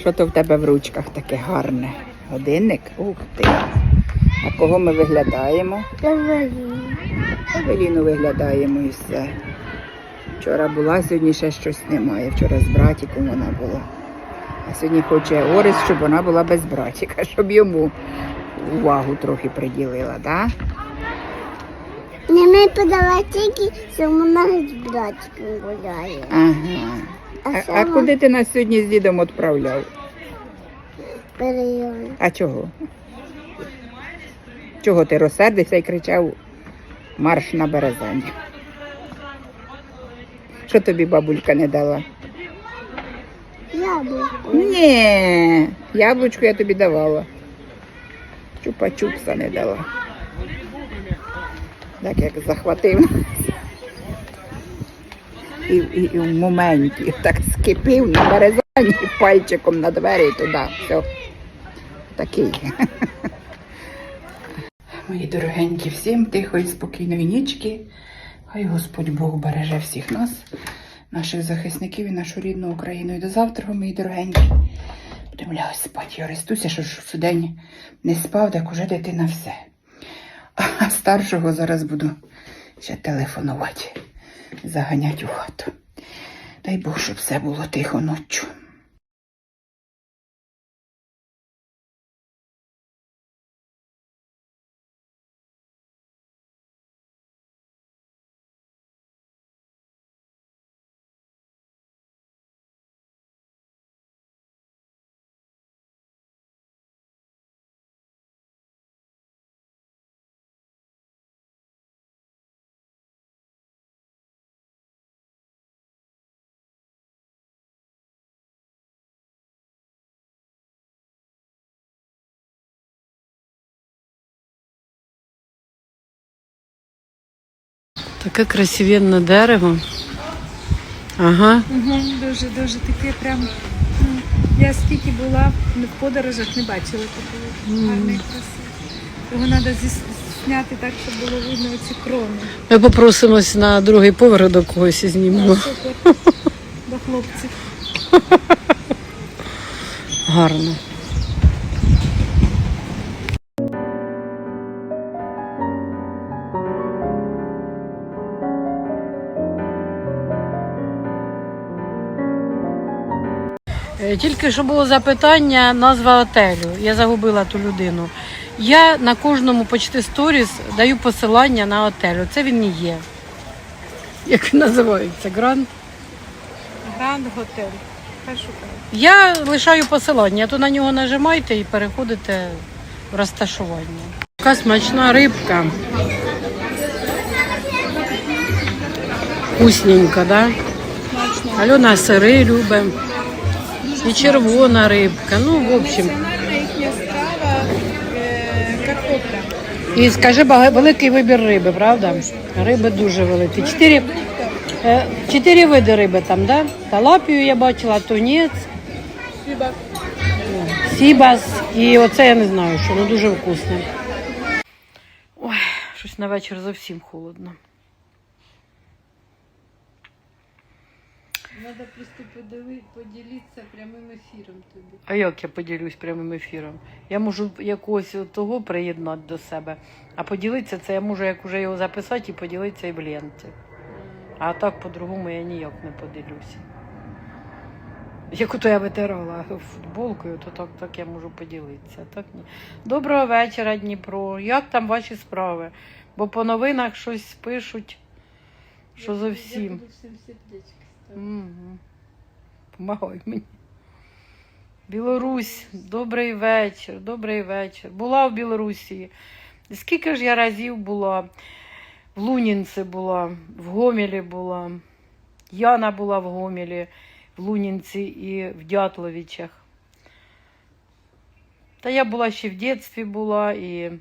Що то в тебе в ручках таке гарне? Годинник? Ух ти. А кого ми виглядаємо? Евеліну виглядаємо і все. Вчора була, сьогодні ще щось немає. Вчора з братиком вона була. А сьогодні хоче Орис, щоб вона була без братика, щоб йому увагу трохи приділила, так? Не ми подала тільки, що вона з братиком гуляє. Ага. А, а куди ти нас сьогодні з дідом відправляв? Перейом. А чого? Чого ти розсердився і кричав марш на березані? Що тобі бабулька не дала? Яблуко. Ні, яблучко я тобі давала. Чупа-чупса не дала. Так як захватив. І, і, і в моменті так скипів на березані пальчиком на двері туди. Все. Такий. Мої дорогенькі, всім тихої, спокійної нічки. Хай Господь Бог береже всіх нас, наших захисників і нашу рідну Україну. І до завтра, мої дорогенькі. Будемо спати. Я рестуся, що ж в не спав, так уже дитина все. А старшого зараз буду ще телефонувати, заганяти у хату. Дай Бог, щоб все було тихо ночі. Таке красивенне дерево. Ага. Угу, дуже, дуже таке прям. Я скільки була в подорожах, не бачила такої гарної краси. Його треба зняти так, щоб було видно ці крони. Ми попросимось на другий поверх до когось і знімемо. До хлопців. Гарно. Тільки що було запитання, назва отелю. Я загубила ту людину. Я на кожному почти сторіс даю посилання на отель. Це він і є. Як він називається? Гранд? Гранд готель. Хай шукає. Я лишаю посилання, то на нього нажимайте і переходите в розташування. Така смачна рибка. Вкусненька, да? Альона сири любить. І червона рибка. Ну, в общем. Національна їхня страва картопля. І скажи, бага- великий вибір риби, правда? Риби дуже великі. Чотири, е, чотири види риби там, да? Талапію я бачила, тунець, Хіба Сібас і оце я не знаю, що ну дуже вкусне. Ой, щось на вечір зовсім холодно. Треба просто поділитися прямим ефіром тобі. А як я поділюсь прямим ефіром? Я можу якогось того приєднати до себе, а поділитися це я можу як уже його записати і поділитися і в ленті. А так по-другому я ніяк не поділюся. Як ото я витирала футболкою, то так, так я можу поділитися. Так ні. Доброго вечора, Дніпро. Як там ваші справи? Бо по новинах щось пишуть, що Я зовсім. буду всім сердечки. Угу. Помагай мені. Білорусь, добрий вечір, добрий вечір. Була в Білорусі. Скільки ж я разів була? В Лунінці була, в Гомелі була. Яна була в Гомелі, в Лунінці і в Дятловичах. Та я була ще в дитинстві була і,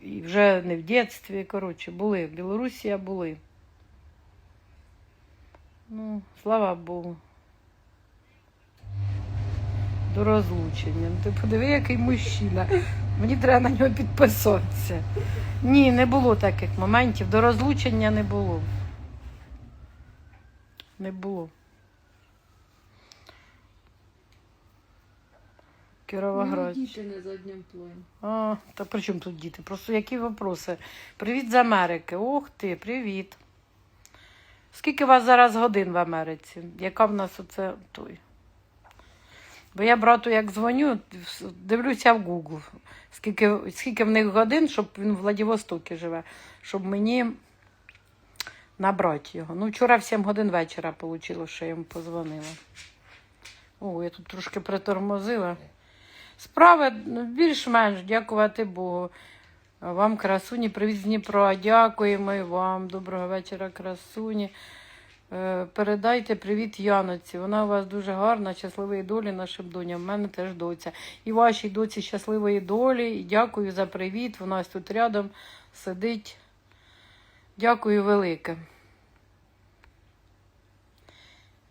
і вже не в дитинстві. Коротше, були. В Білорусі я були. Ну, слава Богу. До розлучення. Ну, Ти подиви, який мужчина. Мені треба на нього підписатися. Ні, не було таких моментів. До розлучення не було. Не було. Кіровоград. Ну, діти на задньому плані. А, та при чому тут діти? Просто які вопроси? Привіт з Америки. Ох ти, привіт. Скільки у вас зараз годин в Америці? Яка в нас оце той? Бо я брату як дзвоню, дивлюся в Google, скільки, скільки в них годин, щоб він в Владивостокі живе, щоб мені набрати його. Ну, вчора в 7 годин вечора вийшло, що я йому позвонила. О, я тут трошки притормозила. Справи більш-менш, дякувати Богу. Вам, красуні, привіт з Дніпра. Дякуємо і вам. Доброго вечора, красуні. Е, Передайте привіт Яноці. Вона у вас дуже гарна, щасливої долі нашим доням. У мене теж доця. І вашій доці щасливої долі. І дякую за привіт. Вона тут рядом сидить. Дякую велике.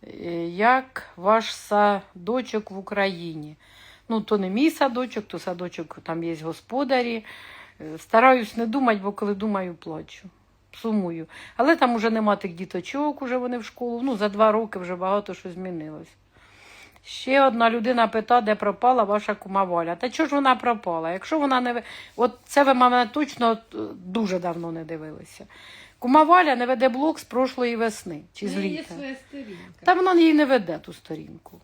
Е, Як ваш садочок в Україні? Ну, то не мій садочок, то садочок там є господарі. Е, Стараюсь не думати, бо коли думаю, плачу. Сумую. Але там уже нема тих діточок, уже вони в школу. Ну, за два роки вже багато що змінилось. Ще одна людина пита, де пропала ваша кума Валя. Та чого ж вона пропала? Якщо вона не От це ви мене точно е, дуже давно не дивилися. Кума Валя не веде блог з прошлої весни чи з літа. Та вона її не веде ту сторінку.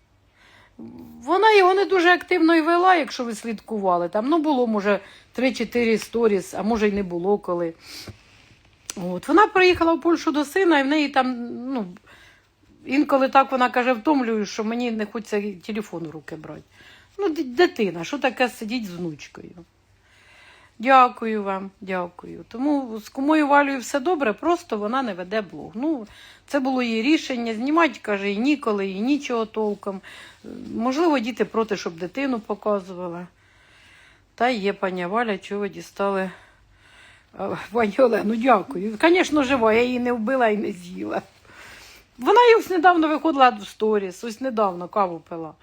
Вона його не дуже активно і вела, якщо ви слідкували. Там ну, було, може, 3-4 сторіс, а може й не було коли. От. Вона приїхала в Польщу до сина, і в неї там, ну, інколи так вона каже, втомлюю, що мені не хочеться телефон у руки брати. Ну, дитина, що таке сидіть з внучкою? Дякую вам, дякую. Тому з кумою Валею все добре, просто вона не веде блог. Ну, це було її рішення. Знімати, каже, і ніколи, і нічого толком. Можливо, діти проти, щоб дитину показувала. Та є пані Валя, чого дістали. Пані Олену, дякую. Звісно, жива, я її не вбила і не з'їла. Вона ось недавно виходила в сторіс, ось недавно каву пила.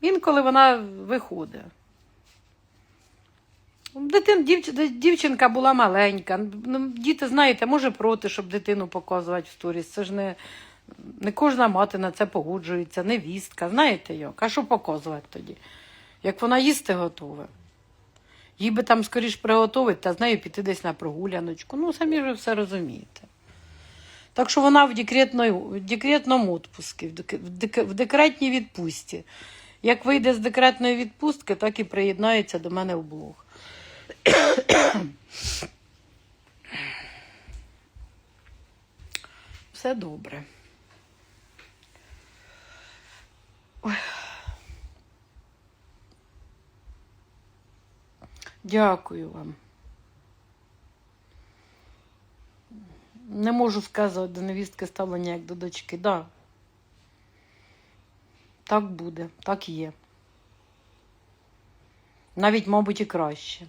Інколи вона виходить. Дитин, дівч, дівчинка була маленька. Ну, діти, знаєте, може проти, щоб дитину показувати в сторіс. Це ж не, не кожна мати на це погоджується, невістка. Знаєте як? А що показувати тоді? Як вона їсти готове. Їй би там скоріш приготувати та з нею піти десь на прогуляночку. Ну, самі ж все розумієте. Так що вона в, декретному відпустці, в, дек, в, дек, в декретній відпустці. Як вийде з декретної відпустки, так і приєднається до мене в блог. Все добре. Ой. Дякую вам. Не можу сказати до невістки ставлення як до дочки. Да. Так буде, так є. Навіть, мабуть, і краще.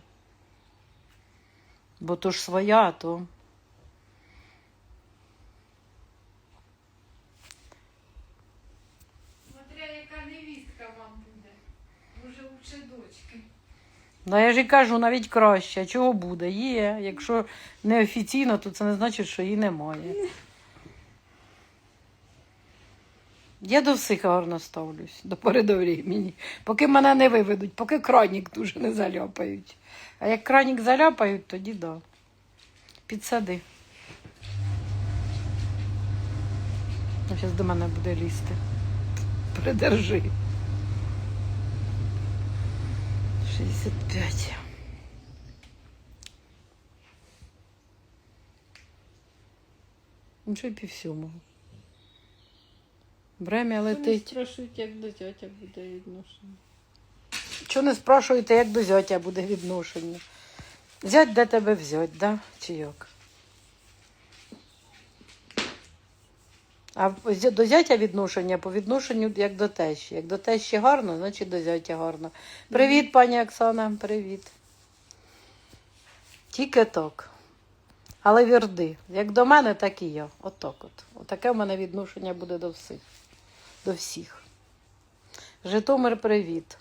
Бо то ж своя, то. Смотря яка невістка вам буде. Може, лучше дочки. Ну, я ж і кажу, навіть краще. А чого буде? Є. Якщо неофіційно, то це не значить, що її немає. Я до всіх гарно ставлюсь, до пори до времени. Поки мене не виведуть, поки кранік дуже не заляпають. А як кранік заляпають, тоді да. Підсади. Зараз до мене буде лізти. Придержи. 65. Ну, що й пів сьомого. Время летить. Спрашують, як до тьотя буде відношення. Чого не спрашуєте, як до зятя буде відношення? Зять де тебе взять, да? Чи? А до зятя відношення по відношенню як до тещі. Як до тещі гарно, значить до зятя гарно. Привіт, пані Оксана, привіт. Тільки так. Але вірди. Як до мене, так і я. Отак от. Отаке в мене відношення буде до всіх. До всіх. Житомир, привіт.